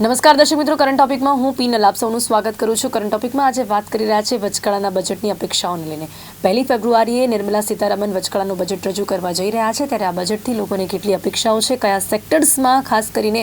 નમસ્કાર દર્શક મિત્રો કરંટ ટોપિકમાં હું પી નલાબ સૌનું સ્વાગત કરું છું. કરંટ ટોપિકમાં આજે વાત કરી રહ્યા છે વચગાળાના બજેટની અપેક્ષાઓને લઈને. પહેલી ફેબ્રુઆરીએ નિર્મલા સીતારામન વચગાળાનું બજેટ રજૂ કરવા જઈ રહ્યા છે. ત્યારે આ બજેટથી લોકોને કેટલી અપેક્ષાઓ છે, કયા સેક્ટર્સમાં ખાસ કરીને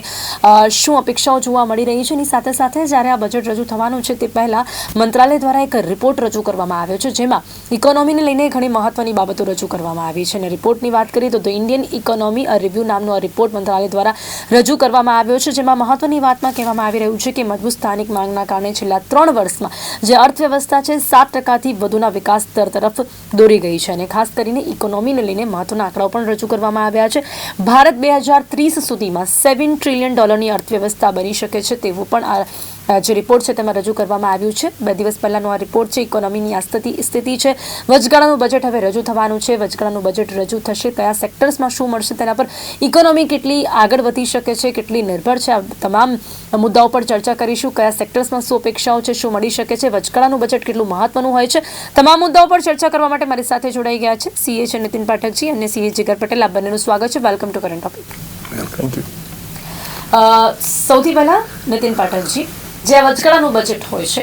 શું અપેક્ષાઓ જોવા મળી રહી છે? એની સાથે સાથે જ્યારે આ બજેટ રજૂ થવાનું છે તે પહેલાં મંત્રાલય દ્વારા એક રિપોર્ટ રજૂ કરવામાં આવ્યો છે, જેમાં ઇકોનોમીને લઈને ઘણી મહત્વની બાબતો રજૂ કરવામાં આવી છે. અને રિપોર્ટની વાત કરીએ તો ધ ઇન્ડિયન ઇકોનોમી રિવ્યૂ નામનો આ રિપોર્ટ મંત્રાલય દ્વારા રજૂ કરવામાં આવ્યો છે, જેમાં મહત્વની વાતમાં કહેવામાં આવી રહ્યું છે કે મજબૂત સ્થાનિક માંગના કારણે છેલ્લા ત્રણ વર્ષમાં જે અર્થવ્યવસ્થા છે, સાત ટકાથી વધુના વિકાસ દર તરફ દોરી ગઈ છે અને ખાસ કરીને ઇકોનોમીને લઈને મહત્વના આંકડાઓ પણ રજૂ કરવામાં આવ્યા છે. ભારત બે હજાર ત્રીસ સુધીમાં સેવન ટ્રિલિયન ડોલરની અર્થવ્યવસ્થા બની શકે છે તેવું પણ આ જે રિપોર્ટ છે તેમાં રજૂ કરવામાં આવ્યું છે. બે દિવસ પહેલાનો આ રિપોર્ટ છે ઇકોનોમીની આ સ્થિતિ સ્થિતિ છે. વચગાળાનું બજેટ હવે રજૂ થવાનું છે. વચગાળાનું બજેટ રજૂ થશે. કયા સેક્ટર્સમાં શું મળશે તેના પર ઇકોનોમી કેટલી આગળ વધી શકે છે કેટલી નિર્ભર છે આ તમામ મુદ્દાઓ પર ચર્ચા કરીશું. કયા સેક્ટર્સમાં શું અપેક્ષાઓ છે શું મળી શકે છે વચગાળાનું બજેટ કેટલું મહત્વનું હોય છે તમામ મુદ્દાઓ પર ચર્ચા કરવા માટે મારી સાથે જોડાઈ ગયા છે. સીએ છે નીતિન પાઠકજી અને સીએ જીગર પટેલ. આ બંનેનું સ્વાગત છે. વેલકમ ટુ કરંટ ટોપિક સૌથી પહેલાં નીતિન પાઠકજી જે વચગાળાનું બજેટ હોય છે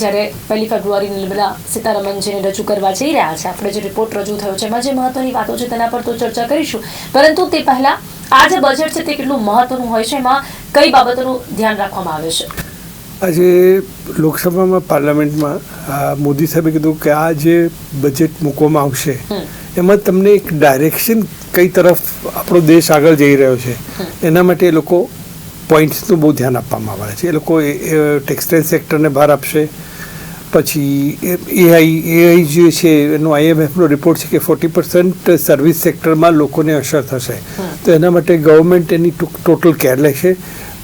જ્યારે પહેલી ફેબ્રુઆરી નિર્મલા સીતારમણજીને રજૂ કરવા જઈ રહ્યા છે આપણે જે રિપોર્ટ રજૂ થયો છે એમાં જે મહત્વની વાતો છે તેના પર તો ચર્ચા કરીશું. પરંતુ તે પહેલા આ જે બજેટ છે તે કેટલું મહત્વનું હોય છે એમાં કઈ બાબતોનું ધ્યાન રાખવામાં આવે છે? આજે લોકસભામાં પાર્લામેન્ટમાં મોદી સાહેબે કીધું કે આ જે બજેટ મૂકવામાં આવશે એમાં તમને એક ડાયરેક્શન કઈ તરફ આપણો દેશ આગળ જઈ રહ્યો છે. એના માટે એ લોકો પોઈન્ટ્સનું બહુ ધ્યાન આપવામાં આવે છે. એ લોકો ટેક્સટાઇલ સેક્ટરને ભાર આપશે. પછી એઆઈ એઆઈ જે છે એનો આઈએમએફનો રિપોર્ટ છે કે ફોર્ટી પર્સન્ટ સર્વિસ સેક્ટરમાં લોકોને અસર થશે. તો એના માટે ગવર્મેન્ટ એની ટોટલ કેર લેશે.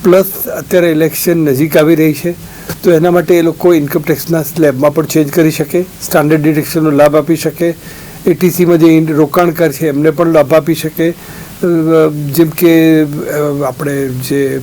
પ્લસ અત્યારે ઇલેક્શન નજીક આવી રહી છે. તો એના માટે એ લોકો ઇન્કમ ટેક્સના સ્લેબમાં પણ ચેન્જ કરી શકે. સ્ટાન્ડર્ડ ડિડક્શનનો લાભ આપી શકે. એટીસીમાં જે રોકાણકાર છે એમને પણ લાભ આપી શકે. જેમ કે આપણે જે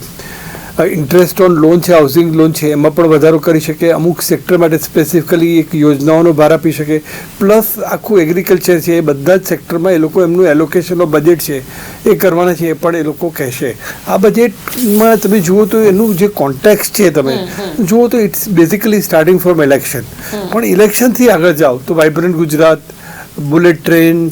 ઇન્ટરેસ્ટ ઓન લોન છે હાઉસિંગ લોન છે એમાં પણ વધારો કરી શકે અમુક સેક્ટર માટે સ્પેસિફિકલી એક યોજનાઓનો ભાર આપી શકે પ્લસ આખું એગ્રીકલ્ચર છે એ બધા જ સેક્ટરમાં એ લોકો એમનું એલોકેશનનો બજેટ છે એ કરવાના છે એ પણ એ લોકો કહેશે. આ બજેટમાં તમે જુઓ તો એનું જે કોન્ટેક્સ છે તમે જુઓ તો it's basically starting from election પણ ઇલેક્શનથી આગળ જાઓ તો વાઇબ્રન્ટ ગુજરાત બુલેટ ટ્રેન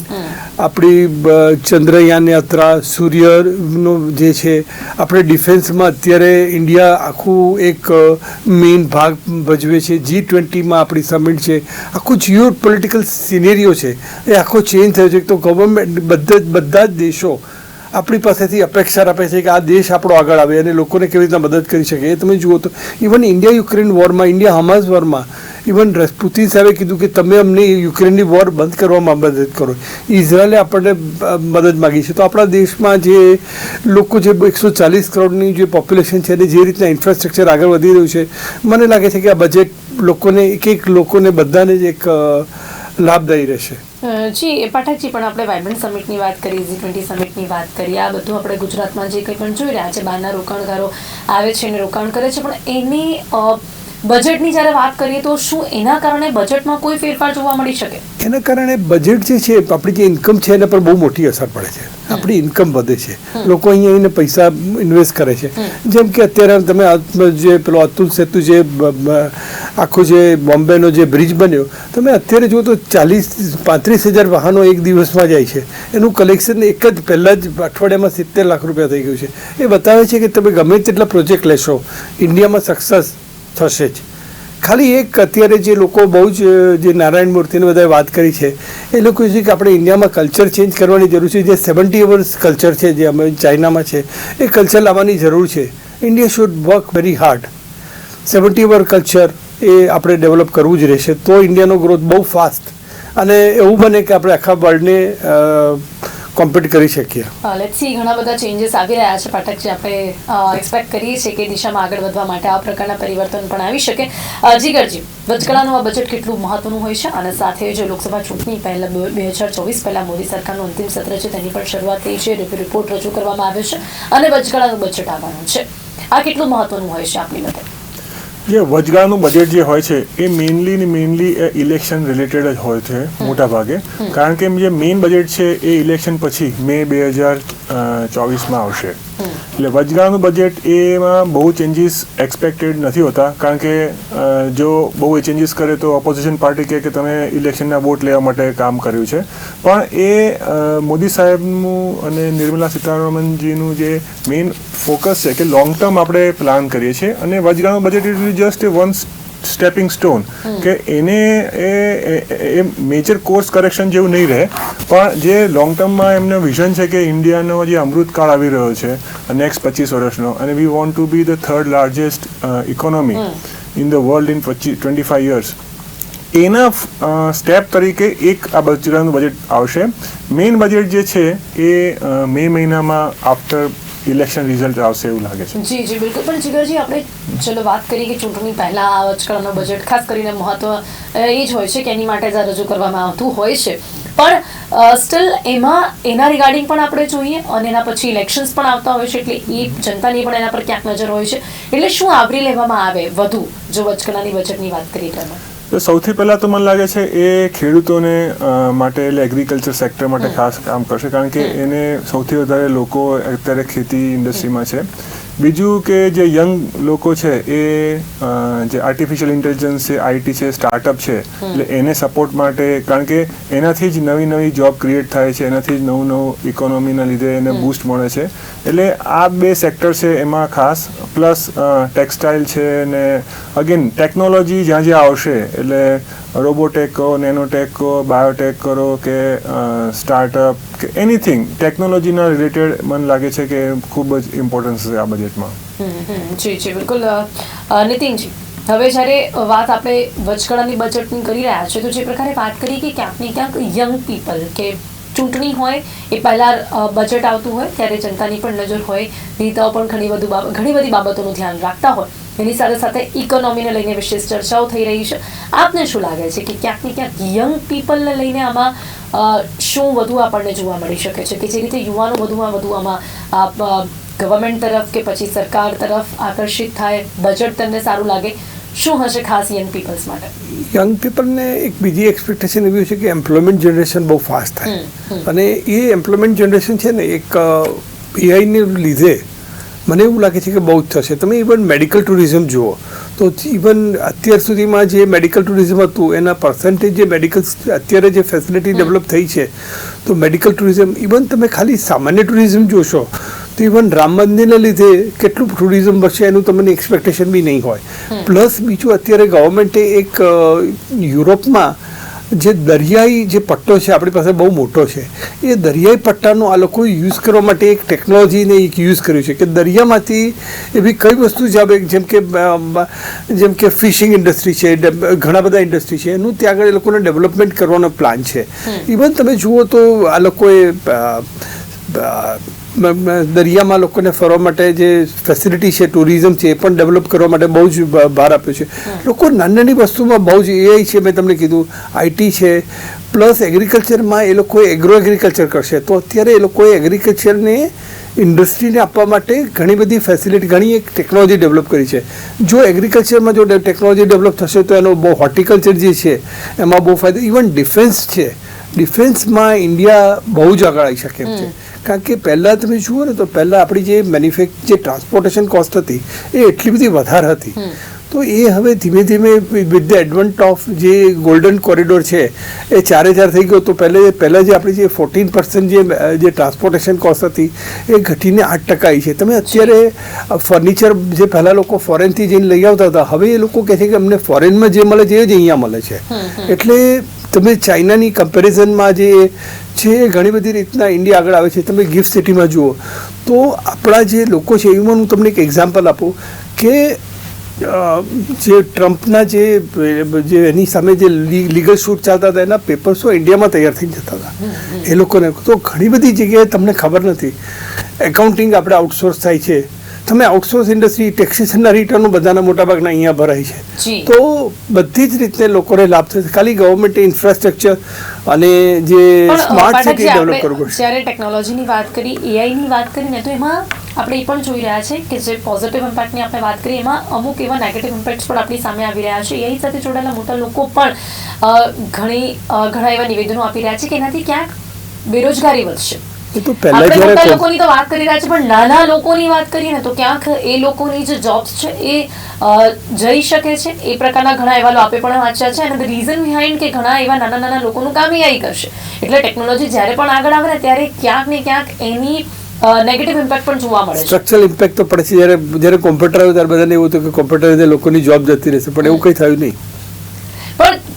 આપણી ચંદ્રયાન યાત્રા, સૂર્યનો જે છે, આપણે ડિફેન્સમાં અત્યારે ઇન્ડિયા આખું એક મેઇન ભાગ ભજવે છે. જી ટ્વેન્ટીમાં આપણી સમિટ છે. આખું જીઓ પોલિટિકલ સિનેરિયો છે. એ આખો ચેન્જ થયો છે. તો ગવર્મેન્ટ બધા બધા જ દેશો આપણી પાસેથી અપેક્ષા રાખે છે કે આ દેશ આપણો આગળ આવે અને લોકોને કેવી રીતના મદદ કરી શકે. એ તમે જુઓ તો ઇવન ઇન્ડિયા યુક્રેન વોરમાં ઇન્ડિયા હમાસ વોરમાં ઇવન પુતિન સાહેબે કીધું કે તમે અમને યુક્રેનની વોર બંધ કરવામાં મદદ કરો. ઇઝરાયલે આપણને મદદ માગી છે. તો આપણા દેશમાં જે લોકો જે એકસો ચાલીસ કરોડની જે પોપ્યુલેશન છે અને જે રીતના ઇન્ફ્રાસ્ટ્રક્ચર આગળ વધી રહ્યું છે, મને લાગે છે કે આ બજેટ લોકોને એક એક લોકોને બધાને જ એક લાભદાયી રહેશે. જી પાઠકજી પણ આપણે વાઇબ્રન્ટ સમિટની વાત કરી જી ટ્વેન્ટી સમિટની વાત કરી આ બધું આપણે ગુજરાતમાં જે કંઈ પણ જોઈ રહ્યા છે બહારના રોકાણકારો આવે છે અને રોકાણ કરે છે પણ એની બજેટની જ્યારે વાત કરીએ તો શું એના કારણે બજેટમાં કોઈ ફેરફાર જોવા મળી શકે? એના કારણે બજેટ જે છે આપણી જે ઇન્કમ છે એના પર બહુ મોટી અસર પડે છે. આપણી ઇન્કમ વધે છે. લોકો અહીંયા આવીને પૈસા ઇન્વેસ્ટ કરે છે. જેમ કે અત્યારે તમે જે પેલો અતુલ સેતુ જે આખો જે બોમ્બેનો જે બ્રિજ બન્યો, તમે અત્યારે જુઓ તો ચાલીસ, પાંત્રીસ હજાર વાહનો એક દિવસમાં જાય છે. એનું કલેક્શન એક જ, પહેલાં જ અઠવાડિયામાં સિત્તેર લાખ રૂપિયા થઈ ગયું છે. એ બતાવે છે કે તમે ગમે તેટલા પ્રોજેક્ટ લેશો, ઇન્ડિયામાં સક્સેસ થશે જ. ખાલી એક અત્યારે જે લોકો બહુ જ, જે નારાયણ મૂર્તિને બધાએ વાત કરી છે, એ લોકો છે કે આપણે ઇન્ડિયામાં કલ્ચર ચેન્જ કરવાની જરૂર છે. જે સેવન્ટી અવર્સ કલ્ચર છે, જે અમે ચાઇનામાં છે, એ કલ્ચર લાવવાની જરૂર છે. India should work very hard seventy hour culture એ આપણે ડેવલપ કરવું જ રહેશે. તો ઇન્ડિયાનો ગ્રોથ બહુ ફાસ્ટ અને એવું બને કે આપણે આખા વર્લ્ડને કોમ્પિટ કરી શકીએ. લેટ્સ સી ઘણા બધા ચેન્જીસ આવી રહ્યા છે પાઠક જે આપણે એક્સપેક્ટ કરીએ છીએ કે દિશામાં આગળ વધવા માટે આ પ્રકારના પરિવર્તન પણ આવી શકે. જીગરજી વચગાળાનું આ બજેટ કેટલું મહત્વનું હોય છે? અને સાથે જે લોકસભા ચૂંટણી પહેલા બે હજાર ચોવીસ પહેલાં મોદી સરકારનું અંતિમ સત્ર છે તેની પણ શરૂઆત થઈ છે. રિપ- રિપોર્ટ રજૂ કરવામાં આવ્યો છે. અને વચગાળાનું બજેટ આવવાનું છે. આ કેટલું મહત્વનું હોય છે આપની મતે? જે વચગાળાનું બજેટ જે હોય છે એ મેઇનલી ને મેઇનલી ઇલેક્શન રિલેટેડ જ હોય છે મોટા ભાગે. કારણ કે જે મેઇન બજેટ છે એ ઇલેક્શન પછી મે બે હજાર ચોવીસમાં આવશે. એટલે વચગાળાનું બજેટ એમાં બહુ ચેન્જીસ એક્સપેક્ટેડ નથી હોતા. કારણ કે જો બહુ ચેન્જીસ કરે તો ઓપોઝિશન પાર્ટી કે તમે ઇલેક્શનના વોટ લેવા માટે કામ કર્યું છે. પણ એ મોદી સાહેબનું અને નિર્મલા સીતારામનજીનું જે મેઇન ફોકસ છે કે લોંગ ટર્મ આપણે પ્લાન કરીએ છીએ. અને વચગાળાનું budget is just a one stepping stone કે એને એ એ મેજર કોર્સ કરેક્શન જેવું નહીં રહે પણ જે લોંગ ટર્મમાં એમનો વિઝન છે કે ઇન્ડિયાનો જે અમૃતકાળ આવી રહ્યો છે નેક્સ્ટ પચીસ વર્ષનો અને we want to be the third largest economy in the world in પચીસ ટ્વેન્ટી ફાઈવ યર્સ એના સ્ટેપ તરીકે એક આ બજેટનું બજેટ આવશે. મેઇન બજેટ જે છે એ મે મહિનામાં આફ્ટર ઇલેક્શન રિઝલ્ટ આવશે એવું લાગે છે. જી જી બિલકુલ. પણ જીગરજી આપણે ચલો વાત કરીએ કે ચૂંટણી પહેલા આ બજેટ ખાસ કરીને મહત્વ એ જ હોય છે કે એની માટે જ રજૂ કરવામાં આવતું હોય છે. પણ સ્ટીલ એમાં એના રિગાર્ડિંગ પણ આપણે જોઈએ અને એના પછી ઇલેક્શન્સ પણ આવતા હોય છે એટલે એ જનતાની પણ એના પર ક્યાંક નજર હોય છે. એટલે શું આવરી લેવામાં આવે વધુ જો વચકળાની બજેટની વાત કરીએ તો તો સૌથી પહેલાં તો મને લાગે છે એ ખેડૂતોને માટે એટલે એગ્રીકલ્ચર સેક્ટર માટે ખાસ કામ કરશે કારણ કે એને સૌથી વધારે લોકો અત્યારે ખેતી ઇન્ડસ્ટ્રીમાં છે. બીજું કે જે યંગ લોકો છે એ જે આર્ટિફિશિયલ ઇન્ટેલિજન્સ છે આઈટી છે સ્ટાર્ટઅપ છે એટલે એને સપોર્ટ માટે કારણ કે એનાથી જ નવી નવી જોબ ક્રિએટ થાય છે એનાથી જ નવું નવું ઇકોનોમીના લીધે એને બૂસ્ટ મળે છે. એટલે આ બે સેક્ટર છે એમાં ખાસ પ્લસ ટેક્સટાઇલ છે ને અગેન ટેકનોલોજી જ્યાં જ્યાં આવશે એટલે રોબોટેક કહો નેનોટેક કહો બાયોટેક કરો કે સ્ટાર્ટઅપ કે એનીથિંગ ટેકનોલોજીના રિલેટેડ મને લાગે છે કે ખૂબ જ ઇમ્પોર્ટન્સ છે આ બજેટમાં જી જી, બિલકુલ. નીતિનજી, હવે જ્યારે વાત આપણે વચગાળાની બજેટની કરી રહ્યા છે તો જે પ્રકારે વાત કરી કે ક્યાંક ને ક્યાંક યંગ પીપલ કે ચૂંટણી હોય, એ પહેલાં બજેટ આવતું હોય, ત્યારે જનતાની પણ નજર હોય, નેતાઓ પણ ઘણી બધું ઘણી બધી બાબતોનું ધ્યાન રાખતા હોય. એની સાથે સાથે ઇકોનોમીને લઈને વિશેષ ચર્ચાઓ થઈ રહી છે. આપને શું લાગે છે કે ક્યાંક ને ક્યાંક યંગ પીપલને લઈને આમાં શું વધુ આપણને જોવા મળી શકે છે? કે જે રીતે યુવાનો વધુમાં વધુ આમાં ગવર્મેન્ટ તરફ કે પછી સરકાર તરફ આકર્ષિત થાય બજેટ તેમને સારું લાગે શું હશે ખાસ યંગ પીપલ્સ માટે? યંગ પીપલને એક બીજી એક્સપેક્ટેશન એવી છે કે એમ્પ્લોયમેન્ટ જનરેશન બહુ ફાસ્ટ થાય. અને એ એમ્પ્લોયમેન્ટ જનરેશન છે ને એક એઆઈને લીધે મને એવું લાગે છે કે બહુ જ થશે. તમે ઇવન મેડિકલ ટુરિઝમ જુઓ તો ઇવન અત્યાર સુધીમાં જે મેડિકલ ટુરિઝમ હતું એના પર્સન્ટેજ જે મેડિકલ અત્યારે જે ફેસિલિટી ડેવલપ થઈ છે તો મેડિકલ ટુરિઝમ ઇવન તમે ખાલી સામાન્ય ટુરિઝમ જોશો તો ઇવન રામ મંદિરને લીધે કેટલું ટુરિઝમ વધશે એનું તમને એક્સપેક્ટેશન બી નહીં હોય. પ્લસ બીજું અત્યારે ગવર્મેન્ટે એક યુરોપમાં જે દરિયાઈ જે પટ્ટો છે આપણી પાસે બહુ મોટો છે એ દરિયાઈ પટ્ટાનો આ લોકો યુઝ કરવા માટે એક ટેકનોલોજીને એક યુઝ કર્યું છે કે દરિયામાંથી એવી કઈ વસ્તુ જ આવે જેમ કે જેમ કે ફિશિંગ ઇન્ડસ્ટ્રી છે ઘણા બધા ઇન્ડસ્ટ્રી છે એનું ત્યાં આગળ એ લોકોને ડેવલપમેન્ટ કરવાનો પ્લાન છે. ઇવન તમે જુઓ તો આ લોકોએ દરિયામાં લોકોને ફરવા માટે જે ફેસિલિટી છે ટુરિઝમ છે એ પણ ડેવલપ કરવા માટે બહુ જ ભાર આપ્યો છે. લોકો નાની નાની વસ્તુમાં બહુ જ એઆઈ છે મેં તમને કીધું આઈટી છે પ્લસ એગ્રીકલ્ચરમાં એ લોકો એગ્રો એગ્રીકલ્ચર કરશે. તો અત્યારે એ લોકોએ એગ્રીકલ્ચરને ઇન્ડસ્ટ્રીને આપવા માટે ઘણી બધી ફેસિલિટી ઘણી એક ટેકનોલોજી ડેવલપ કરી છે. જો એગ્રીકલ્ચરમાં જો ટેકનોલોજી ડેવલપ થશે તો એનો બહુ હોર્ટિકલ્ચર જે છે એમાં બહુ ફાયદો ઇવન ડિફેન્સ છે. ડિફેન્સમાં ઇન્ડિયા બહુ જ આગળ આવી શકે એમ છે. કારણ કે પહેલાં તમે જુઓ ને તો પહેલાં આપણી જે મેન્યુફેક્ચ જે ટ્રાન્સપોર્ટેશન કોસ્ટ હતી એ એટલી બધી વધારે હતી. તો એ હવે ધીમે ધીમે વિથ ધ એડવન્ટ ઓફ જે ગોલ્ડન કોરિડોર છે એ ચારે ચાર થઈ ગયો. તો પહેલે પહેલાં જે આપણી જે ફોર્ટીન પર્સન્ટ જે જે ટ્રાન્સપોર્ટેશન કોસ્ટ હતી એ ઘટીને આઠ ટકા આવી છે. તમે અત્યારે ફર્નિચર જે પહેલાં લોકો ફોરેનથી જઈને લઈ આવતા હતા હવે એ લોકો કહે છે કે અમને ફોરેનમાં જે મળે છે એ જ અહીંયા મળે છે. એટલે તમે ચાઇનાની કમ્પેરિઝનમાં જે છે ઘણી બધી રીતના ઇન્ડિયા આગળ આવે છે. તમે ગિફ્ટ સિટીમાં જુઓ. તો આપણા જે લોકો છે, એમાં હું તમને એક એક્ઝામ્પલ આપું કે જે ટ્રમ્પના જે જે એની સામે જે લીગલ શૂટ ચાલતા હતા, એના પેપર્સો ઇન્ડિયામાં તૈયાર થઈ જતા હતા. એ લોકોને. તો ઘણી બધી જગ્યાએ તમને ખબર નથી. એકાઉન્ટિંગ આપણે આઉટસોર્સ થાય છે. તમે આઉટસોર્સ ઇન્ડસ્ટ્રી ટેક્સેશનના રિટર્નો બધાના મોટાભાગના અહીંયા ભરાય છે. તો બધી જ રીતે લોકોને લાભ થશે ખાલી ગવર્મેન્ટ ઇન્ફ્રાસ્ટ્રક્ચર અને જે સ્માર્ટ સિટી ડેવલપ કરવું પડશે. જ્યારે ટેકનોલોજીની વાત કરી એઆઈની વાત કરીને તો એમાં આપણે એ પણ જોઈ રહ્યા છે કે જે પોઝિટિવ ઇમ્પેક્ટની આપણે વાત કરી એમાં અમુક એવા નેગેટિવ ઇમ્પેક્ટ્સ પણ આપણી સામે આવી રહ્યા છે. એઆઈ સાથે જોડાયેલા મોટા લોકો પણ ઘણી ઘણા એવા નિવેદનો આપી રહ્યા છે કે એનાથી ક્યાંક બેરોજગારી વધશે. એ તો પહેલા આપણે મોટા લોકોની તો વાત કરી રહ્યા છે પણ નાના લોકોની વાત કરીએ ને તો ક્યાંક એ લોકોની જે જોબ્સ છે એ જઈ શકે છે. એ પ્રકારના ઘણા અહેવાલો આપે પણ વાંચ્યા છે અને રીઝન બિહાઇન્ડ કે ઘણા એવા નાના નાના લોકોનું કામ એઆઈ કરશે. એટલે ટેકનોલોજી જ્યારે પણ આગળ આવે ને ત્યારે ક્યાંક ને ક્યાંક એની નેગેટિવ ઇમ્પેક્ટ પણ જોવા મળે સ્ટ્રક્ચરલ ઇમ્પેક્ટ તો પડે છે. જ્યારે જ્યારે કોમ્પ્યુટર આવ્યું ત્યારે બધાને એવું હતું કે કોમ્પ્યુટર લોકોની જોબ જતી રહેશે પણ એવું કંઈ થયું નહીં.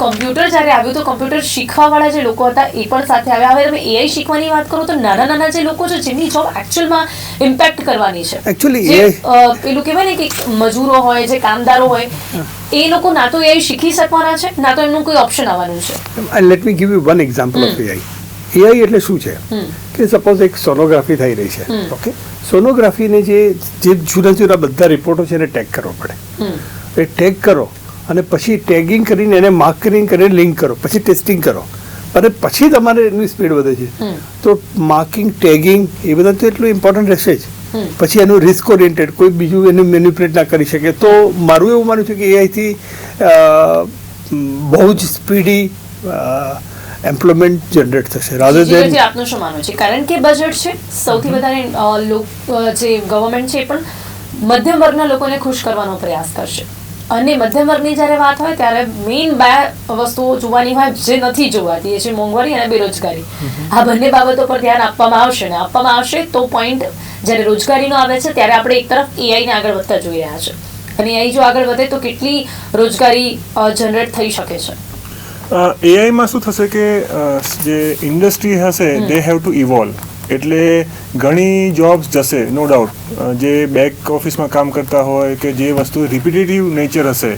કોમ્પ્યુટર જ્યારે આવ્યું તો કમ્પ્યુટર શીખવા વાળા જે લોકો હતા એ પણ સાથે આવ્યા. હવે તમે એઆઈ શીખવાની વાત કરો તો નાના નાના જે લોકો છે જેમની જોબ એકચ્યુઅલમાં ઇમ્પેક્ટ કરવાની છે. એકચ્યુઅલી પેલું કહેવાય ને કે મજૂરો હોય જે કામદારો હોય એ લોકો ના તો એઆઈ શીખી શકવાના છે ના તો એમનું કોઈ ઓપ્શન આવવાનું છે. Let me give you one example of AI AI એટલે શું છે? કે સપોઝ એક સોનોગ્રાફી થઈ રહી છે ઓકે સોનોગ્રાફીને જે જે જુદા જુદા બધા રિપોર્ટો છે એને ટેગ કરવો પડે. એ ટેગ કરો અને પછી ટેગિંગ કરીને એને માર્કરિંગ કરીને લિંક કરો પછી ટેસ્ટિંગ કરો. અને પછી તમારે એની સ્પીડ વધે છે. તો માર્કિંગ ટેગિંગ એ બધા તો એટલું ઇમ્પોર્ટન્ટ રહેશે જ. પછી એનું રિસ્ક ઓરિએન્ટેડ કોઈ બીજું એનું મેન્યુપ્રેટ ના કરી શકે. તો મારું એવું માનું છું કે એઆઈથી બહુ જ સ્પીડી એમ્પ્લોયમેન્ટ જનરેટ થશે. રાધર દેન આપનું શું માનવું છે? કારણ કે બજેટ છે સૌથી વધારે લોક- જે ગવર્મેન્ટ છે પણ મધ્યમ વર્ગના લોકોને ખુશ કરવાનો પ્રયાસ કરશે. અને મધ્યમ વર્ગની જ્યારે વાત હોય ત્યારે મેઇન બે વસ્તુઓ જોવાની હોય જે નથી જોવાતી એ છે મોંઘવારી અને બેરોજગારી. આ બંને બાબતો પર ધ્યાન આપવામાં આવશે ને આપવામાં આવશે તો પોઈન્ટ જ્યારે રોજગારીનો આવે છે ત્યારે આપણે એક તરફ એઆઈને આગળ વધતા જોઈ રહ્યા છે. અને એઆઈ જો આગળ વધે તો કેટલી રોજગારી જનરેટ થઈ શકે છે? એઆઈમાં શું થશે કે જે ઇન્ડસ્ટ્રી હશે દે હેવ ટુ ઇવોલ્વ એટલે ઘણી જોબ્સ જશે નો ડાઉટ જે બેક ઓફિસમાં કામ કરતા હોય કે જે વસ્તુ રિપીટેટિવ નેચર હશે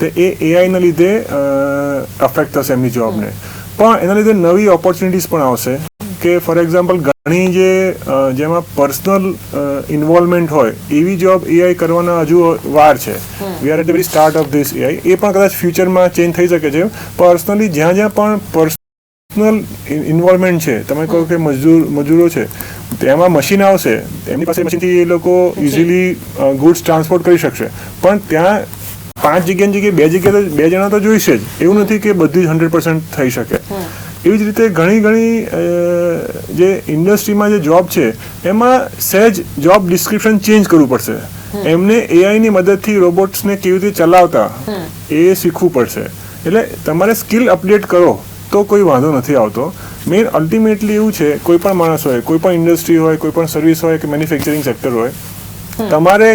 તે એ એઆઈના લીધે અફેક્ટ થશે એમની જોબને પણ એના લીધે નવી ઓપોર્ચ્યુનિટીઝ પણ આવશે. કે ફોર એક્ઝામ્પલ ઘણી જે જેમાં પર્સનલ ઇન્વોલ્વમેન્ટ હોય એવી જોબ એઆઈ કરવાના હજુ વાર છે. We are at very start of this AI એ પણ કદાચ ફ્યુચરમાં ચેન્જ થઈ શકે છે. પર્સનલી જ્યાં જ્યાં પણ પર્સનલ ઇન્વોલ્વમેન્ટ છે. તમે કહો કે મજૂર મજૂરો છે. તેમાં મશીન આવશે. એમની પાસે મશીનથી એ લોકો ઇઝીલી ગુડ્સ ટ્રાન્સપોર્ટ કરી શકશે. પણ ત્યાં પાંચ જગ્યાની જગ્યાએ બે જગ્યાએ તો બે જણા તો જોઈશે જ. એવું નથી કે બધું જ હંડ્રેડ પર્સન્ટ થઈ શકે. એવી જ રીતે ઘણી ઘણી જે ઇન્ડસ્ટ્રીમાં જે જોબ છે એમાં સહેજ જોબ ડિસ્ક્રિપ્શન ચેન્જ કરવું પડશે. એમને એઆઈની મદદથી રોબોટ્સને કેવી રીતે ચલાવતા એ શીખવું પડશે. એટલે તમારે સ્કિલ અપડેટ કરો. તો કોઈ વાંધો નથી આવતો. મેઇન અલ્ટિમેટલી એવું છે કોઈ પણ માણસ હોય કોઈ પણ ઇન્ડસ્ટ્રી હોય કોઈ પણ સર્વિસ હોય કે મેન્યુફેક્ચરિંગ સેક્ટર હોય તમારે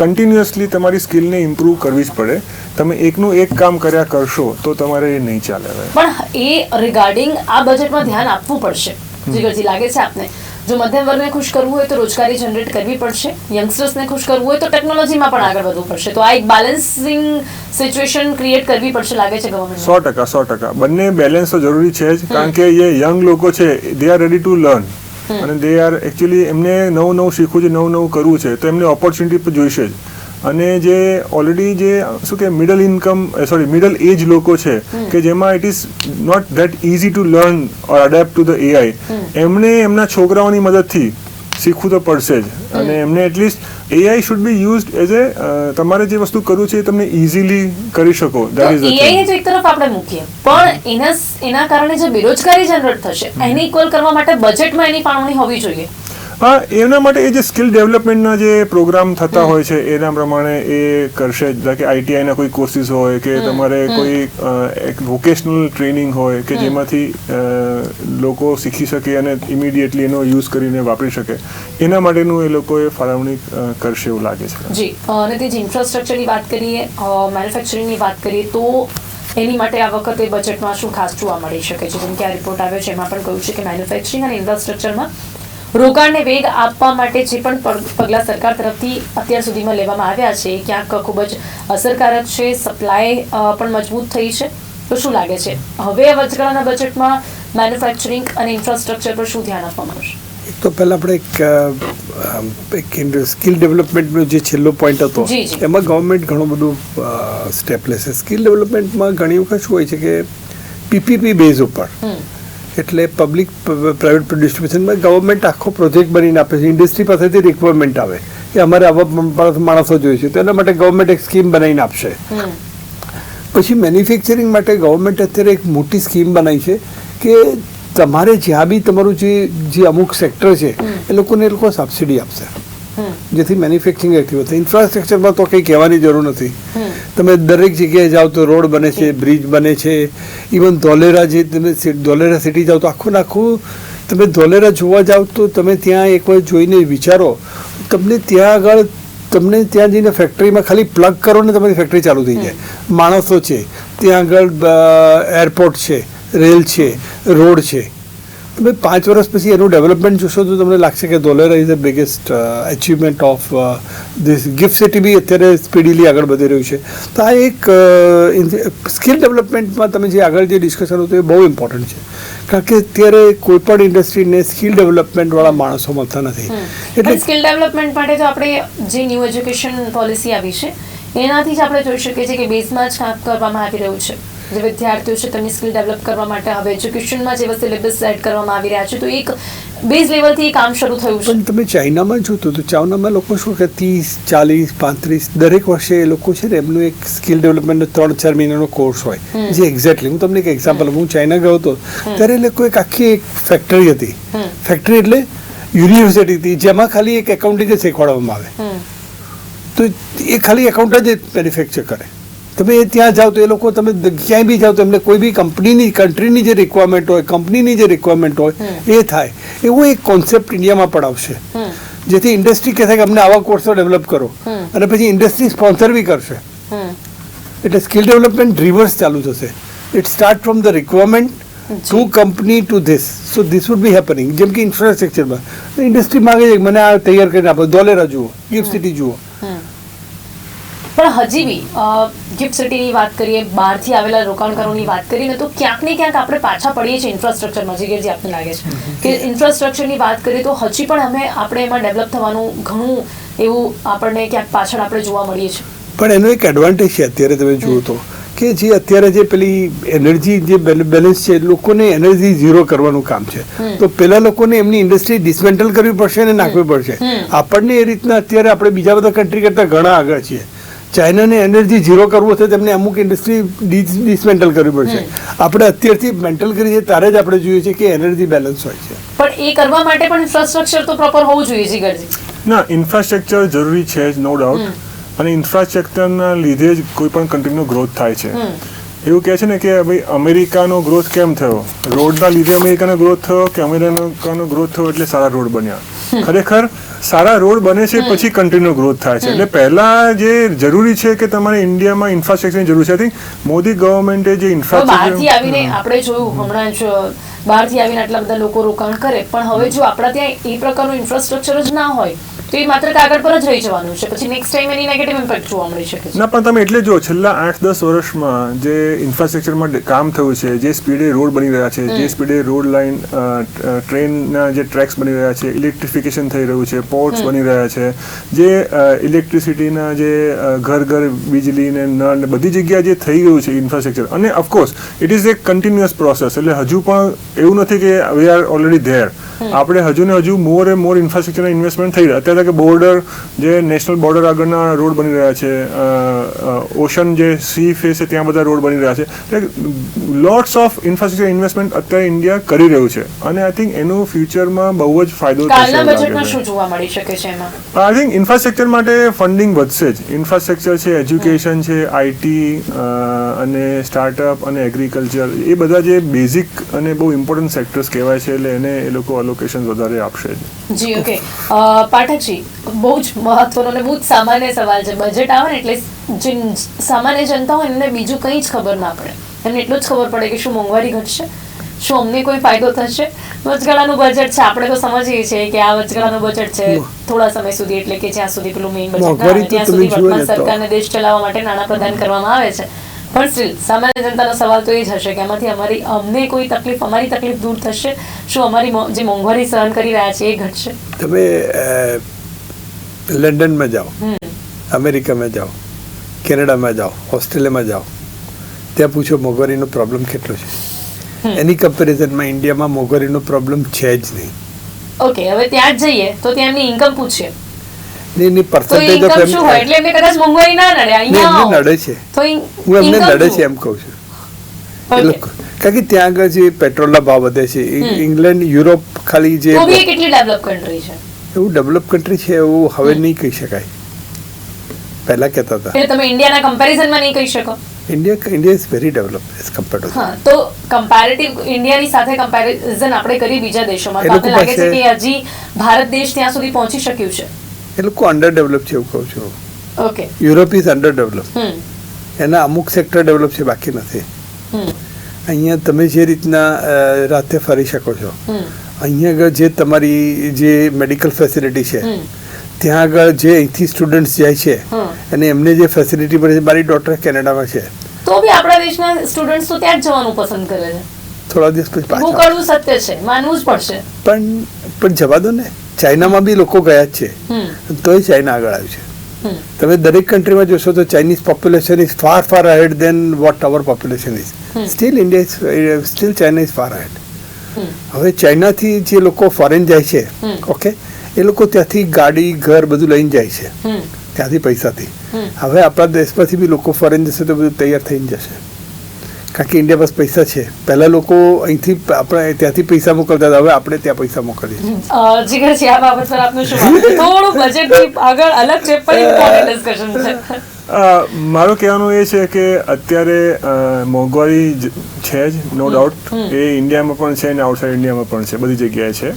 કન્ટિન્યુઅસલી તમારી સ્કિલને ઇમ્પ્રૂવ કરવી જ પડે. તમે એકનું એક કામ કર્યા કરશો તો તમારે એ નહીં ચાલે પણ એ રિગાર્ડિંગ આ બજેટમાં ધ્યાન આપવું પડશે. જીગરજી લાગે છે આપને. જો મધ્યમ વર્ગને ખુશ કરવું હોય તો રોજગારી જનરેટ કરવી પડશે. યંગસ્ટર્સને ખુશ કરવું હોય તો ટેકનોલોજીમાં પણ આગળ વધવું પડશે. તો આ એક બેલેન્સિંગ સિચ્યુએશન ક્રિએટ કરવી પડશે લાગે છે ગવર્મેન્ટ સો ટકા સો ટકા. બંને બેલેન્સ તો જરૂરી છે જ કારણ કે એ યંગ લોકો છે they are ready to learn અને દે આર એકચ્યુઅલી એમને નવું નવું શીખવું છે નવું નવું કરવું છે તો એમને ઓપોર્ચ્યુનિટી પણ જોઈશે જ. અને જે ઓલરેડી જે શું કે middle income sorry middle age લોકો છે કે જેમાં it is not that easy to learn or adapt to the AI એમને એમના છોકરાઓની મદદથી શીખવું તો પડશે જ. અને એમને at least AI should be used as a તમારે જે વસ્તુ કરવું છે એ તમે ઇઝીલી કરી શકો. ધેટ ઇઝ એઆઈ જો એક તરફ આપણે મૂકીએ. પણ એના એના કારણે જે બેરોજગારી જનરેટ થશે એને ઇક્વલ કરવા માટે બજેટમાં એની ફાળવણી હોવી જોઈએ. હા એના માટે એ જે સ્કિલ ડેવલપમેન્ટના જે પ્રોગ્રામ થતા હોય છે એના પ્રમાણે એ કરશે. જ કે આઈટીઆઈના કોઈ કોર્સિસ હોય કે તમારે કોઈ એક વોકેશનલ ટ્રેનિંગ હોય કે જેમાંથી લોકો શીખી શકે અને ઇમિડિયેટલી એનો યુઝ કરીને વાપરી શકે. એના માટેનું એ લોકોએ ફાળવણી કરશે એવું લાગે છે. જી. અને તે જે ઇન્ફ્રાસ્ટ્રક્ચરની વાત કરીએ મેન્યુફેક્ચરિંગની વાત કરીએ તો એની માટે આ વખતે બજેટમાં શું ખાસ જોવા મળી શકે છે? જેમ કે આ રિપોર્ટ આવ્યો છે એમાં પણ કહ્યું છે કે મેન્યુફેક્ચરિંગ અને ઇન્ફ્રાસ્ટ્રક્ચરમાં રોકાણને વેગ આપવા માટે જે પણ પગલાં સરકાર તરફથી અત્યાર સુધીમાં લેવામાં આવ્યા છે ક્યાંક ખૂબ જ અસરકારક છે સપ્લાય પણ મજબૂત થઈ છે. તો શું લાગે છે? હવે વચગાળાના બજેટમાં મેન્યુફેક્ચરિંગ અને ઇન્ફ્રાસ્ટ્રક્ચર પર શું ધ્યાન આપવામાં આવશે? એક તો પહેલાં આપણે એક એક સ્કિલ ડેવલપમેન્ટનો જે છેલ્લો પોઈન્ટ હતો. એમાં ગવર્મેન્ટ ઘણું બધું સ્ટેપ લેશે સ્કિલ ડેવલપમેન્ટમાં ઘણી વખત શું હોય છે કે પીપીપી બેઝ ઉપર એટલે પબ્લિક પ્રાઇવેટ ડિસ્ટ્રીબ્યુશનમાં ગવર્મેન્ટ આખો પ્રોજેક્ટ બનીને આપે છે. ઇન્ડસ્ટ્રી પાસેથી રિક્વાયરમેન્ટ આવે કે અમારે આવા માણસો જોઈએ છે તો એના માટે ગવર્મેન્ટ એક સ્કીમ બનાવીને આપશે. પછી મેન્યુફેક્ચરિંગ માટે ગવર્મેન્ટ અત્યારે એક મોટી સ્કીમ બનાવી છે કે તમારે જ્યાં બી તમારું જે જે અમુક સેક્ટર છે એ લોકોને એ લોકો સબસિડી આપશે. જેથી મેન્યુફેક્ચરિંગ એક્ટિવ થાય ઇન્ફ્રાસ્ટ્રક્ચરમાં તો કંઈ કહેવાની જરૂર નથી. તમે દરેક જગ્યાએ જાઓ તો રોડ બને છે બ્રિજ બને છે. ઇવન ધોલેરા જે તમે ધોલેરા સિટી જાઓ તો આખું નાખું આખું તમે ધોલેરા જોવા જાઓ તો તમે ત્યાં એકવાર જોઈને વિચારો તમને ત્યાં આગળ તમને ત્યાં જઈને ફેક્ટરીમાં ખાલી પ્લગ કરો ને તમારી ફેક્ટરી ચાલુ થઈ જાય. માણસો છે ત્યાં આગળ એરપોર્ટ છે રેલ છે રોડ છે. તમે પાંચ વર્ષ પછી એનું ડેવલપમેન્ટ જોશો તો તમને લાગશે કે Dholera is the biggest achievement of this gift city be અત્યારે સ્પીડીલી આગળ વધી રહ્યું છે. તો આ એક સ્કિલ ડેવલપમેન્ટમાં તમે જે આગળ જે ડિસ્કશન હતું એ બહુ ઇમ્પોર્ટન્ટ છે. કારણ કે અત્યારે કોઈ પણ ઇન્ડસ્ટ્રીને સ્કિલ ડેવલપમેન્ટવાળા માણસો મળતા નથી. એટલે સ્કિલ ડેવલપમેન્ટ માટે તો આપણે જે ન્યૂ એજ્યુકેશન પોલિસી આવી છે એનાથી જ આપણે જોઈ શકીએ છીએ કે બેઝમાં જ કામ કરવામાં આવી રહ્યું છે. જે વિદ્યાર્થીઓ છે તેમની સ્કિલ ડેવલપ કરવા માટે હવે એજ્યુકેશનમાં જેવા સિલેબસ સેટ કરવામાં આવી રહ્યા છે તો એક બેઝ લેવલથી કામ શરૂ થયું છે. તમે ચાઇનામાં જોતો તો ચાઇનામાં લોકો શું કે ત્રીસ ચાલીસ પાંત્રીસ દરેક વર્ષે એ લોકો છે ને એમનું એક સ્કિલ ડેવલપમેન્ટનો ત્રણ ચાર મહિનાનો કોર્સ હોય. જે એક્ઝેક્ટલી હું તમને એક એક્ઝામ્પલ હું ચાઇના ગયો હતો ત્યારે એ લોકો એક આખી એક ફેક્ટરી હતી. ફેક્ટરી એટલે યુનિવર્સિટી હતી જેમાં ખાલી એક એકાઉન્ટિંગ જ શીખવાડવામાં આવે. તો એ ખાલી એકાઉન્ટ જ મેન્યુફેક્ચર કરે. તમે ત્યાં જાઓ તો એ લોકો તમે ક્યાંય બી જાઓ તો એમને કોઈ બી કંપનીની કન્ટ્રીની જે રિક્વાયરમેન્ટ હોય કંપનીની જે રિક્વાયરમેન્ટ હોય એ થાય. એવો એક કોન્સેપ્ટ ઇન્ડિયામાં પણ આવશે. જેથી ઇન્ડસ્ટ્રી કહેશે કે અમને આવા કોર્સો ડેવલપ કરો. અને પછી ઇન્ડસ્ટ્રી સ્પોન્સર બી કરશે. એટલે સ્કિલ ડેવલપમેન્ટ રિવર્સ ચાલુ થશે. It start from the requirement to company to this so this would be happening જેમ કે ઇન્ફ્રાસ્ટ્રક્ચરમાં ઇન્ડસ્ટ્રી માગે છે મને આ તૈયાર કરીને આપો. દોલેરા જુઓ. ગિફ્ટ સિટી જુઓ. પણ હજી બી ગિફ્ટ સિટીની વાત કરીએ બહારથી આવેલા રોકાણકારોની વાત કરીએ ને તો ક્યાંક ને ક્યાંક આપણે પાછા પડીએ છીએ ઇન્ફ્રાસ્ટ્રક્ચરમાં જીગરજી આપને લાગે છે. કે ઇન્ફ્રાસ્ટ્રક્ચરની વાત કરીએ તો હજી પણ અમે આપણે એમાં ડેવલપ થવાનું ઘણું એવું આપણને ક્યાંક પાછળ આપણે જોવા મળીએ છીએ. પણ એનો એક એડવાન્ટેજ છે અત્યારે તમે જુઓ તો કે જે અત્યારે જે પેલી એનર્જી જે બેલેન્સ છે લોકોને એનર્જી ઝીરો કરવાનું કામ છે. તો પેલા લોકોને એમની ઇન્ડસ્ટ્રી ડિસમેન્ટલ કરવી પડશે અને નાખવી પડશે. આપણને એ રીતના અત્યારે આપણે બીજા બધા કન્ટ્રી કરતાં ઘણા આગળ છીએ. ચાઇનાને એનર્જી ઝીરો કરવું હશે તેમને અમુક ઇન્ડસ્ટ્રી ડિસમેન્ટલ કરવી પડશે. આપણે અત્યારથી મેન્ટલ કરીએ ત્યારે જ આપણે જોઈએ છીએ કે એનર્જી બેલેન્સ હોય છે. પણ એ કરવા માટે પણ ઇન્ફ્રાસ્ટ્રક્ચર તો પ્રોપર હોવું જોઈએ જીગરજી. ના ઇન્ફ્રાસ્ટ્રક્ચર જરૂરી છે જ નો ડાઉટ અને ઇન્ફ્રાસ્ટ્રક્ચરના લીધે જ કોઈ પણ કન્ટ્રીનો ગ્રોથ થાય છે. એવું કહે છે ને કે ભાઈ અમેરિકાનો ગ્રોથ કેમ થયો? રોડના લીધે અમેરિકાનો ગ્રોથ થયો કે અમેરિકાનો ગ્રોથ થયો એટલે સારા રોડ બન્યા? ખરેખર સારા રોડ બને છે પછી કન્ટ્રીનો ગ્રોથ થાય છે. એટલે પહેલા જે જરૂરી છે કે તમારે ઇન્ડિયામાં ઇન્ફ્રાસ્ટ્રક્ચરની જરૂર છે આઈ મોદી ગવર્મેન્ટે જે ઇન્ફ્રાસ્ટ્રક્ચર આવીને આપણે જોયું હમણાં જ બહારથી આવીને આટલા બધા લોકો રોકાણ કરે. પણ હવે જો આપણા ત્યાં એ પ્રકારનું ઇન્ફ્રાસ્ટ્રક્ચર જ ના હોય તો એ માત્ર કાગળ પર જ રહી જવાનું છે. પછી નેક્સ્ટ ટાઈમ એની નેગેટિવ ઇમ્પેક્ટ જોવા મળી શકે ના પણ તમે એટલે જો છેલ્લા આઠ દસ વર્ષમાં જે ઇન્ફ્રાસ્ટ્રક્ચરમાં કામ થયું છે જે સ્પીડે રોડ બની રહ્યા છે જે સ્પીડે રોડ લાઇન ટ્રેનના જે ટ્રેક્સ બની રહ્યા છે ઇલેક્ટ્રિફિકેશન થઈ રહ્યું છે પોર્ટ્સ બની રહ્યા છે જે ઇલેક્ટ્રિસિટીના જે ઘર ઘર વીજળી ને નળ બધી જગ્યાએ જે થઈ ગયું છે ઇન્ફ્રાસ્ટ્રક્ચર અને of course it is a continuous process એટલે હજુ પણ એવું નથી કે વી આર ઓલરેડી ધેર આપણે હજુ ને હજુ મોર એન્ડ મોર ઇન્ફ્રાસ્ટ્રક્ચરના ઇન્વેસ્ટમેન્ટ થઈ રહ્યા. અત્યારે કે બોર્ડર જે નેશનલ બોર્ડર આગળના રોડ બની રહ્યા છે ઓશન જે સી ફેસ છે ત્યાં બધા રોડ બની રહ્યા છે. એટલે લોટ્સ ઓફ ઇન્ફ્રાસ્ટ્રક્ચર ઇન્વેસ્ટમેન્ટ અત્યારે ઇન્ડિયા કરી રહ્યું છે. અને આઈ થિંક એનું ફ્યુચરમાં બહુ જ ફાયદો થશે આઈ થિંક ઇન્ફ્રાસ્ટ્રક્ચર માટે ફંડિંગ વધશે જ. ઇન્ફ્રાસ્ટ્રક્ચર છે એજ્યુકેશન છે આઈટી અને સ્ટાર્ટઅપ અને એગ્રીકલ્ચર એ બધા જે બેઝિક અને બહુ ઇમ્પોર્ટન્ટ સેક્ટર્સ કહેવાય છે એટલે એને એ લોકો અલોકેશન વધારે આપશે જી. ઓકે પાઠકજી બહુ જ મહત્વનો અને બહુ જ સામાન્ય સવાલ છે. બજેટ આવે ને એટલે જે સામાન્ય જનતા હોય એમને બીજું કંઈ જ ખબર ના પડે. એમને એટલું જ ખબર પડે કે શું મોંઘવારી ઘટશે શું અમને કોઈ ફાયદો થશે. વચગાળાનું બજેટ છે. આપણે તો સમજીએ છીએ કે આ વચગાળાનું બજેટ છે થોડા સમય સુધી એટલે કે જ્યાં સુધી પેલું મેઇન બજેટ ત્યાં સુધી વર્તમાન સરકારને દેશ ચલાવવા માટે નાણાં પ્રદાન કરવામાં આવે છે. પણ સ્ટીલ સામાન્ય જનતાનો સવાલ તો એ જ હશે કે આમાંથી અમારી અમને કોઈ તકલીફ અમારી તકલીફ દૂર થશે? શું અમારી જે મોંઘવારી સહન કરી રહ્યા છે એ ઘટશે? તમે લંડનમાં જાઓ. અમેરિકામાં જાઓ. કેનેડામાં જાઓ. ઓસ્ટ્રેલિયામાં જાઓ. ત્યાં પૂછો મોંઘવારીનો પ્રોબ્લેમ કેટલો છે. એની કમ્પેરિઝનમાં ઇન્ડિયામાં મોંઘવારીનો પ્રોબ્લેમ છે જ નહીં. ઓકે હવે ત્યાં જ જઈએ તો ત્યાંની ઇન્કમ પૂછીએ એની પર્સન્ટેજ ઓફ ઇન્કમ એટલે એમને કદાચ મોંઘવારી ના નડે અહીંયા નડે છે. હું એમને નડે છે એમ કહું છું. કારણ કે ત્યાં આગળ જે પેટ્રોલના ભાવ વધે છે ઇંગ્લેન્ડ યુરોપ ખાલી જે કેટલી ડેવલપ કન્ટ્રી છે? એવું ડેવલપ કન્ટ્રી છે એવું હવે નહીં કહી શકાય. પહેલા કહેતા હતા. તમે ઇન્ડિયાના કમ્પેરિઝનમાં નહીં કહી શકો? India India is very develop as compared to હા તો કમ્પેરેટિવ ઇન્ડિયાની સાથે કમ્પેરિઝન આપણે કરી બીજા દેશોમાં. તો લાગે છે કે હજી ભારત દેશ ત્યાં સુધી પહોંચી શક્યું છે? એ લોકો અંડર ડેવલપ છે એવું કહું છું. Okay Europe is under develop એના અમુક સેક્ટર ડેવલપ છે બાકી નથી. અહીંયા તમે જે રીતના રાતે ફરી શકો છો. અહીંયા આગળ જે તમારી જે મેડિકલ ફેસિલિટી છે ત્યાં આગળ જે અહીંથી સ્ટુડન્ટ્સ જાય છે અને એમને જે ફેસિલિટી મળે છે મારી ડોટર કેનેડામાં છે. તો બી આપણા દેશના સ્ટુડન્ટ્સ તો ત્યાં જ જવાનું પસંદ કરે છે. થોડા દિવસ પછી પાછા. કડવું સત્ય છે માનવું જ પડશે. પણ પણ જવા દો ને ચાઇનામાં બી લોકો ગયા જ છે. તોય ચાઇના આગળ આવ્યું છે. તમે દરેક કન્ટ્રીમાં જોશો તો Chinese population is far far ahead than what our population. Is still India still China is far ahead હવે ચાઇનાથી જે લોકો ફોરેન જાય છે ઓકે એ લોકો ત્યાંથી ગાડી ઘર બધું લઈને જાય છે. ત્યાંથી પૈસાથી. હવે આપણા દેશમાંથી બી લોકો ફોરેન જશે તો બધું તૈયાર થઈને જશે. કારણ કે ઇન્ડિયા પાસે પૈસા છે. પહેલા લોકો અહીંથી આપણે ત્યાંથી પૈસા મોકલતા હતા. હવે આપણે ત્યાં પૈસા મોકલીએ છીએ. જીગરજી આ બાબત પર આપનું શું થોડું બજેટથી આગળ અલગ છે પણ ઇમ્પોર્ટન્ટ ડિસ્કશન છે. મારું કહેવાનું એ છે કે અત્યારે મોંઘવારી છે જ નો ડાઉટ એ ઇન્ડિયામાં પણ છે અને આઉટસાઇડ ઇન્ડિયામાં પણ છે બધી જગ્યાએ છે.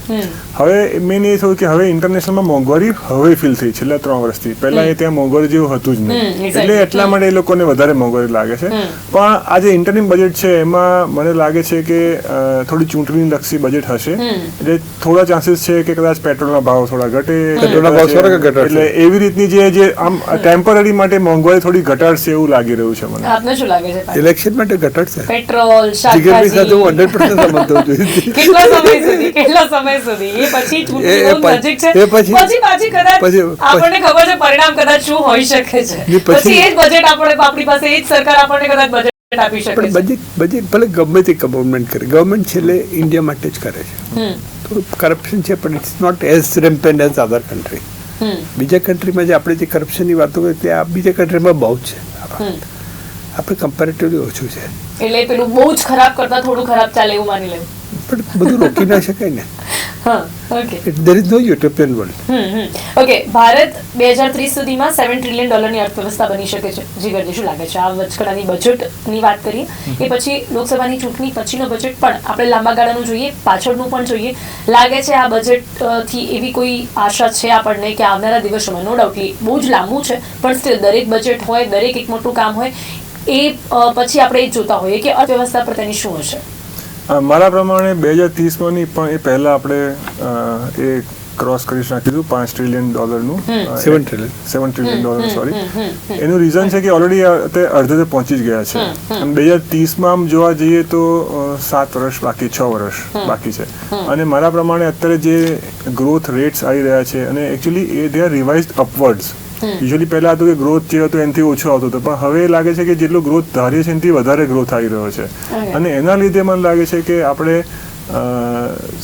હવે મેન એ થયું કે હવે ઇન્ટરનેશનલમાં મોંઘવારી હવે ફીલ થઈ છેલ્લા ત્રણ વર્ષથી. પહેલા એ ત્યાં મોંઘવારી જેવું હતું જ નહીં. એટલે એટલા માટે એ લોકોને વધારે મોંઘવારી લાગે છે. પણ આ જે ઇન્ટરનેટ બજેટ છે એમાં મને લાગે છે કે થોડી ચૂંટણી લક્ષી બજેટ હશે એટલે થોડા ચાન્સીસ છે કે કદાચ પેટ્રોલના ભાવ થોડા ઘટે. એટલે એવી રીતની જે જે આમ ટેમ્પરરી માટે મોંઘવારી થોડી ઘટાડશે એવું લાગી રહ્યું છે મને. આપને શું લાગે છે ઇલેક્શન માટે ઘટાડશે પેટ્રોલ શાકભાજી. સાથે હું શાકભાજી હંડ્રેડ પર્સન્ટ સમજતો છું. કેટલા સમય સુધી કેટલા સમય સુધી? એ પછી ચૂંટણી એ- એ બહુ પછી- નજીક છે. એ પછી- પછી પાછી કદાચ આપણને ખબર છે પરિણામ કદાચ શું હોઈ શકે છે. પછી- એ જ બજેટ આપણે આપણી પાસે એ જ સરકાર આપણને કદાચ બજેટ પણ બજેટ બજેટ ભલે ગમે તે ગવર્મેન્ટ કરે. ગવર્મેન્ટ છેલ્લે ઇન્ડિયા માટે જ કરે છે. થોડું કરપ્શન છે પણ it's not as rampant as other country બીજા કન્ટ્રીમાં જે આપણે જે કરપ્શનની વાતો કરીએ તે આ બીજા કન્ટ્રીમાં બહુ છે. આપણે કમ્પેરેટિવલી ઓછું છે. એટલે પેલું બહુ જ ખરાબ કરતા થોડું ખરાબ ચાલે એવું માની લેવું પણ બધું રોકી ના શકાય ને. Okay there is no utopian world okay Bharat બે હજાર ત્રીસ સુધીમાં સેવન ટ્રિલિયન ડોલરની અર્થવ્યવસ્થા બની શકે છે. જીગરજી શું લાગે છે? આ વચકડાની બજેટની વાત કરીએ એ પછી લોકસભાની ચૂંટણી પછીનો બજેટ પણ આપણે લાંબા ગાળાનું જોઈએ પાછળનું પણ જોઈએ. લાગે છે આ બજેટથી એવી કોઈ આશા છે આપણને કે આવનારા દિવસોમાં? નો ડાઉટલી બહુ જ લાંબુ છે પણ સ્ટીલ દરેક બજેટ હોય દરેક એક મોટું કામ હોય એ પછી આપણે એ જોતા હોઈએ કે અર્થવ્યવસ્થા પર તેની શું હશે મારા પ્રમાણે બે હજાર ત્રીસમાં નહીં પણ એ પહેલા આપણે એ ક્રોસ કરી નાખ્યું હતું પાંચ ટ્રિલિયન ડોલરનું seven trillion seven trillion dollar sorry એનું રીઝન છે કે ઓલરેડી તે અડધે પહોંચી જ ગયા છે. અને બે હજાર ત્રીસમાં આમ જોવા જઈએ તો સાત વર્ષ બાકી છ વર્ષ બાકી છે. અને મારા પ્રમાણે અત્યારે જે ગ્રોથ રેટ્સ આવી રહ્યા છે અને actually A they are revised upwards usually પહેલા હતું કે ગ્રોથ જે હતો એનાથી ઓછો આવતો હતો. પણ હવે લાગે છે કે જેટલો ગ્રોથ ધારીએ છે એનાથી વધારે ગ્રોથ આવી રહ્યો છે. અને એના લીધે મને લાગે છે કે આપણે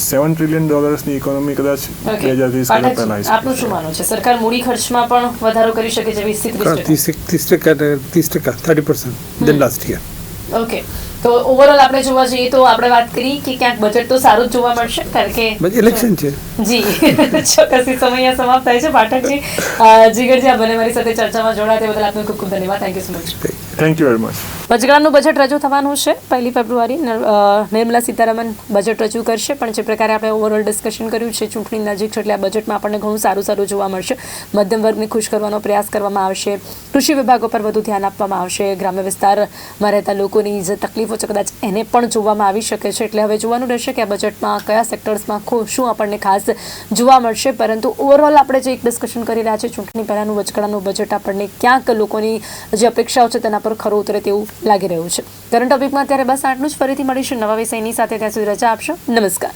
સેવન ટ્રિલિયન ડોલર્સની ઇકોનોમી કદાચ બે હજાર ત્રીસ પહેલા આપનું શું માનવું છે? સરકાર મૂડી ખર્ચમાં પણ વધારો કરી શકે છે વીસથી ત્રીસ ટકા? ત્રીસ ત્રીસ ટકા ત્રીસ ટકા thirty percent than last year okay તો ઓવરઓલ આપણે જોવા જઈએ તો આપણે વાત કરી કે ક્યાંક બજેટ તો સારું જ જોવા મળશે કારણ કે ઇલેક્શન છે. જી. ચોક્કસથી સમય અહીંયા સમાપ્ત થાય છે. પાઠકજી જીગરજી આ બંને મારી સાથે ચર્ચામાં જોડાયા તે બદલ આપનો ખૂબ ખૂબ ધન્યવાદ. Thank you so much thank you very much વચગાળાનું budget રજૂ થવાનું છે. પહેલી ફેબ્રુઆરી નિર્મલા સીતારામન બજેટ રજૂ કરશે, પણ જે પ્રકારે આપણે ઓવરઓલ ડિસ્કશન કર્યું છે, ચૂંટણી નજીક છે એટલે આ બજેટમાં આપણને ઘણું સારું સારું જોવા મળશે. મધ્યમ વર્ગને ખુશ કરવાનો પ્રયાસ કરવામાં આવશે. કૃષિ વિભાગો પર વધુ ધ્યાન આપવામાં આવશે. ગ્રામ્ય વિસ્તારમાં રહેતા લોકોની જે તકલીફો છે, કદાચ એને પણ જોવામાં આવી શકે છે. એટલે હવે જોવાનું રહેશે કે આ બજેટમાં કયા સેક્ટર્સમાં શું આપણને ખાસ જોવા મળશે. પરંતુ ઓવરઓલ આપણે જે એક ડિસ્કશન કરી રહ્યા છીએ, ચૂંટણી પહેલાંનું વચગાળાનું બજેટ આપણને ક્યાંક લોકોની જે અપેક્ષાઓ છે, તેના પર ખરો ઉતરે તેવું લાગી રહ્યું છે. કરંટ ટોપિકમાં અત્યારે બસ આટલું જ. ફરીથી મળીશું નવા વિષયની સાથે. ત્યાં સુધી રજા આપશો. નમસ્કાર.